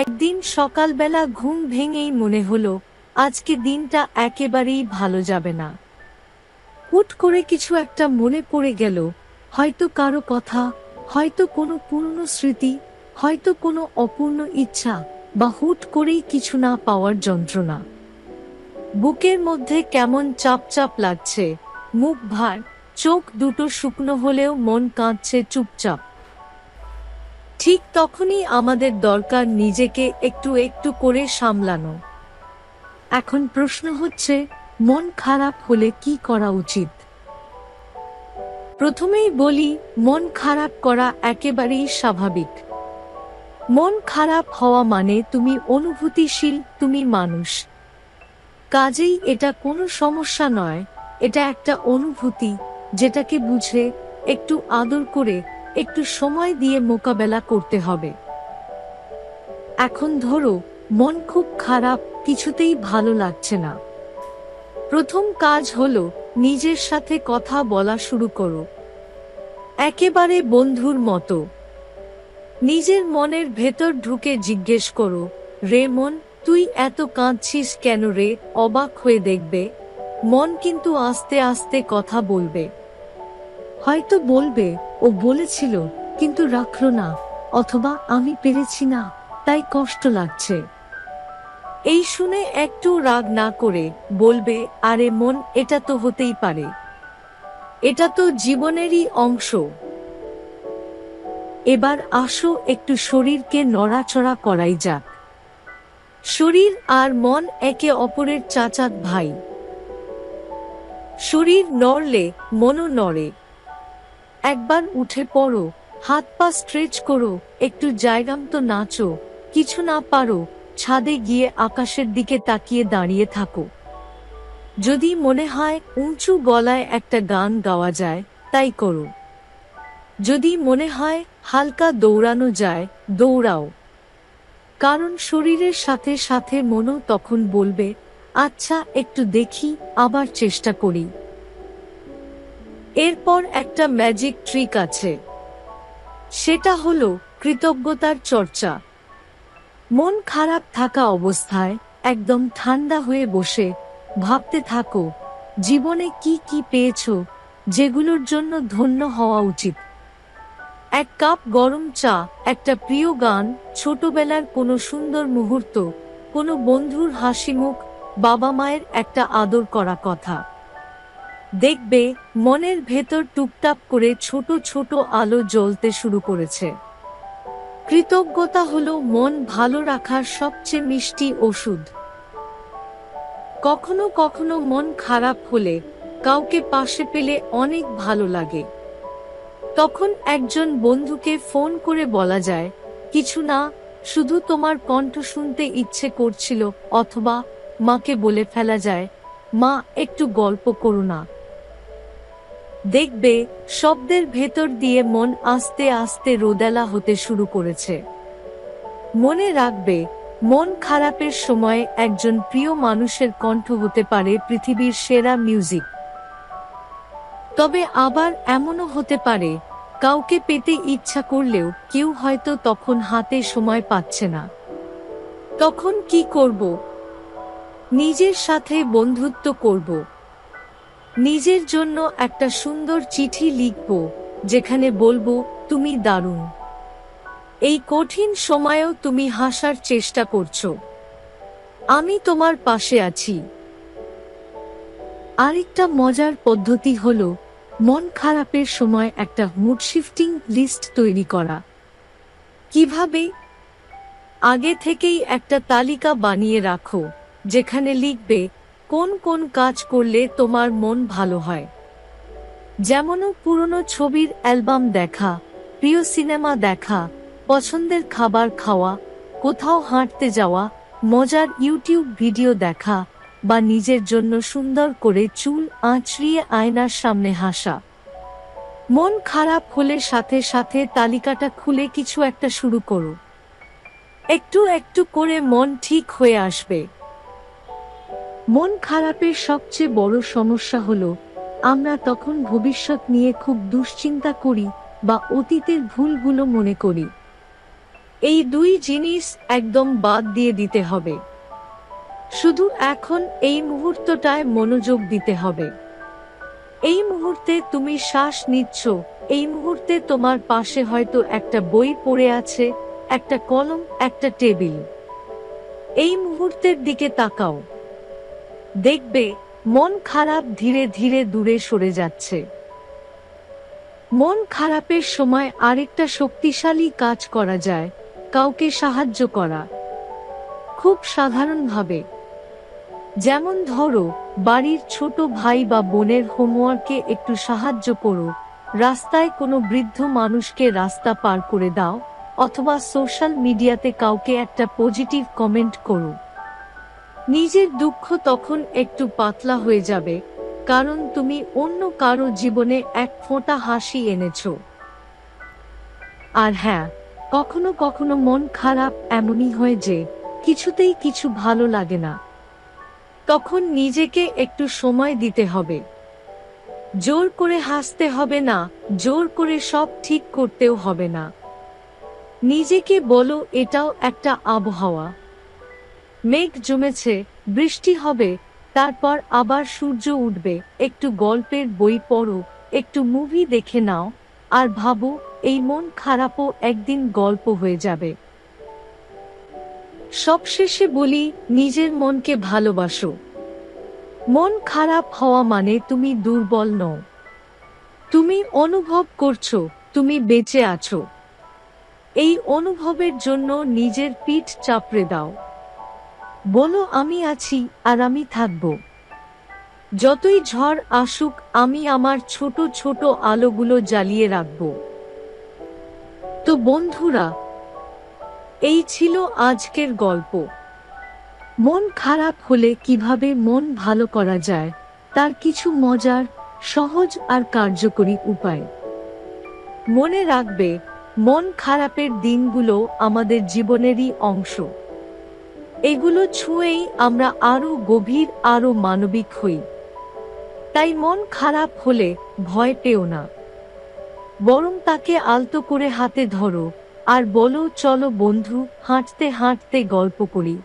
একদিন সকালবেলা ঘুম ভেঙেই মনে হলো, আজকে দিনটা একেবারেই ভালো যাবে না। হুট করে কিছু একটা মনে পড়ে গেল, হয়তো কারও কথা, হয়তো কোনো পুরনো স্মৃতি, হয়তো কোনো অপূর্ণ ইচ্ছা, বা হুট করেই কিছু না পাওয়ার যন্ত্রণা। বুকের মধ্যে কেমন চাপ চাপ লাগছে, মুখ ভার, চোখ দুটো শুকনো হলেও মন কাঁদছে চুপচাপ। ঠিক তখনই আমাদের দরকার নিজেকে একটু একটু করে সামলানো। এখন প্রশ্ন হচ্ছে, মন খারাপ হলে কি করা উচিত? প্রথমেই বলি, মন খারাপ করা একেবারেই স্বাভাবিক। মন খারাপ হওয়া মানে তুমি অনুভূতিশীল, তুমি মানুষ। কাজেই এটা কোনো সমস্যা নয়, এটা একটা অনুভূতি, যেটাকে বুঝে, একটু আদর করে একটু সময় দিয়ে মোকাবেলা করতে হবে। এখন ধরো, মন খুব খারাপ, কিছুতেই ভালো লাগছে না। প্রথম কাজ হলো, নিজের সাথে কথা বলা শুরু করো। একেবারে বন্ধুর মতো। নিজের মনের ভেতর ঢুকে জিজ্ঞেস করো, রে মন, তুই এত কাঁদছিস কেন রে? অবাক হয়ে দেখবে। মন কিন্তু আস্তে আস্তে কথা বলবে। হয়তো বলবে, ও বলেছিল, কিন্তু রাখল না, অথবা আমি পেরেছি না, তাই কষ্ট লাগছে। এই শুনে একটু রাগ না করে বলবে, আরে মন, এটা তো হতেই পারে। এটা তো জীবনেরই অংশ। এবার আসো একটু শরীরকে নড়াচড়া করাই যাক। শরীর আর মন একে অপরের চাচাত ভাই। শরীর নড়লে মনও নড়ে। একবার উঠে পড়ো, হাত পা স্ট্রেচ করো, একটু জায়গামতো নাচো, কিছু না পারো, ছাদে গিয়ে আকাশের দিকে তাকিয়ে দাঁড়িয়ে থাকো। যদি মনে হয় উঁচু গলায় একটা গান গাওয়া যায়, তাই করো। যদি মনে হয় হালকা দৌড়ানো যায়, দৌড়াও। কারণ শরীরের সাথে সাথে মনও তখন বলবে আচ্ছা একটু দেখি, আবার চেষ্টা করি। এরপর একটা ম্যাজিক ট্রিক আছে। সেটা হলো কৃতজ্ঞতার চর্চা। মন খারাপ থাকা অবস্থায় একদম ঠান্ডা হয়ে বসে ভাবতে থাকো, জীবনে কি কি পেয়েছ যেগুলোর জন্য ধন্য হওয়া উচিত। এক কাপ গরম চা, একটা প্রিয় গান, ছোটবেলার কোনো সুন্দর মুহূর্ত, কোনো বন্ধুর হাসি মুখ বাবা মায়ের একটা আদর করা কথা। দেখবে, মনের ভেতর টুপটাপ করে ছোট ছোট আলো জ্বলতে শুরু করেছে। কৃতজ্ঞতা হলো মন ভালো রাখার সবচেয়ে মিষ্টি ওষুধ। কখনো কখনো মন খারাপ হলে কাউকে পাশে পেলে অনেক ভালো লাগে। তখন একজন বন্ধুকে ফোন করে বলা যায়, কিছু না, শুধু তোমার কণ্ঠ শুনতে ইচ্ছে করছিল অথবা মাকে বলে ফেলা যায়। মা, একটু গল্প করো না। দেখবে, শব্দের ভেতর দিয়ে মন আস্তে আস্তে রোদেলা হতে শুরু করেছে। মনে রাখবে, মন খারাপের সময় একজন প্রিয় মানুষের কণ্ঠ হতে পারে পৃথিবীর সেরা মিউজিক। তবে আবার এমনও হতে পারে, কাউকে পেতে ইচ্ছা করলেও কেউ হয়তো তখন হাতে সময় পাচ্ছে না। তখন কি করব? নিজের সাথে বন্ধুত্ব করব। নিজের জন্য একটা সুন্দর চিঠি লিখব, যেখানে বলব, তুমি দারুণ। এই কঠিন সময়েও তুমি হাসার চেষ্টা করছ। আমি তোমার পাশে আছি। আরেকটা মজার পদ্ধতি হলো, মন খারাপের সময় একটা মুড শিফটিং লিস্ট তৈরি করা। কীভাবে? আগে থেকেই একটা তালিকা বানিয়ে রাখো, যেখানে লিখবে কোন কোন কাজ করলে তোমার মন ভালো হয়? যেমনও পুরনো ছবির অ্যালবাম দেখা, প্রিয় সিনেমা দেখা, পছন্দের খাবার খাওয়া, কোথাও হাঁটতে যাওয়া, মজার ইউটিউব ভিডিও দেখা, বা নিজের জন্য সুন্দর করে চুল আঁচড়িয়ে আয়নার সামনে হাসা। মন খারাপ হলে সাথে সাথে তালিকাটা খুলে কিছু একটা শুরু করো। একটু একটু করে মন ঠিক হয়ে আসবে। মন খারাপের সবচেয়ে বড় সমস্যা হলো, আমরা তখন ভবিষ্যৎ নিয়ে খুব দুশ্চিন্তা করি বা অতীতের ভুলগুলো মনে করি। এই দুই জিনিস একদম বাদ দিয়ে দিতে হবে। শুধু এখন এই মুহূর্তটায় মনোযোগ দিতে হবে। এই মুহূর্তে তুমি শ্বাস নিচ্ছ, এই মুহূর্তে তোমার পাশে হয়তো একটা বই পড়ে আছে, একটা কলম, একটা টেবিল। এই মুহূর্তের দিকে তাকাও। দেখবে, মন খারাপ ধীরে ধীরে দূরে সরে যাচ্ছে। মন খারাপের সময় আরেকটা শক্তিশালী কাজ করা যায়, কাউকে সাহায্য করা। খুব সাধারণভাবে। যেমন ধরো, বাড়ির ছোট ভাই বা বোনের হোমওয়ার্কে একটু সাহায্য করো, রাস্তায় কোনো বৃদ্ধ মানুষকে রাস্তা পার করে দাও, অথবা সোশ্যাল মিডিয়াতে কাউকে একটা পজিটিভ কমেন্ট করো। নিজের দুঃখ তখন একটু পাতলা হয়ে যাবে, কারণ তুমি অন্য কারও জীবনে এক ফোঁটা হাসি এনেছ। আর হ্যাঁ কখনো কখনো মন খারাপ এমনই হয় যে, কিছুতেই কিছু ভালো লাগে না। তখন নিজেকে একটু সময় দিতে হবে। জোর করে হাসতে হবে না, জোর করে সব ঠিক করতেও হবে না। নিজেকে বলো, এটাও একটা আবহাওয়া। মেঘ জমেছে, বৃষ্টি হবে, তারপর আবার সূর্য উঠবে। একটু গল্পের বই পড়ো, একটু মুভি দেখে নাও, আর ভাবো, এই মন খারাপও একদিন গল্প হয়ে যাবে। সবশেষে বলি, নিজের মনকে ভালোবাসো। মন খারাপ হওয়া মানে তুমি দুর্বল নও। তুমি অনুভব করছ, তুমি বেঁচে আছো। এই অনুভবের জন্য নিজের পিঠ চাপড়ে দাও। বলো, আমি আছি আর আমি থাকব। যতই ঝড় আসুক, আমি আমার ছোট ছোট আলোগুলো জ্বালিয়ে রাখব। তো বন্ধুরা, এই ছিল আজকের গল্প। মন খারাপ হলে কীভাবে মন ভালো করা যায়, তার কিছু মজার, সহজ আর কার্যকরী উপায়। মনে রাখবে, মন খারাপের দিনগুলো আমাদের জীবনেরই অংশ। এগুলো ছুঁয়েই আমরা আরও গভীর আরও মানবিক হই। তাই মন খারাপ হলে ভয় পেও না। বরং তাকে আলতো করে হাতে ধরো, আর বলো, চলো বন্ধু, হাঁটতে হাঁটতে গল্প করি।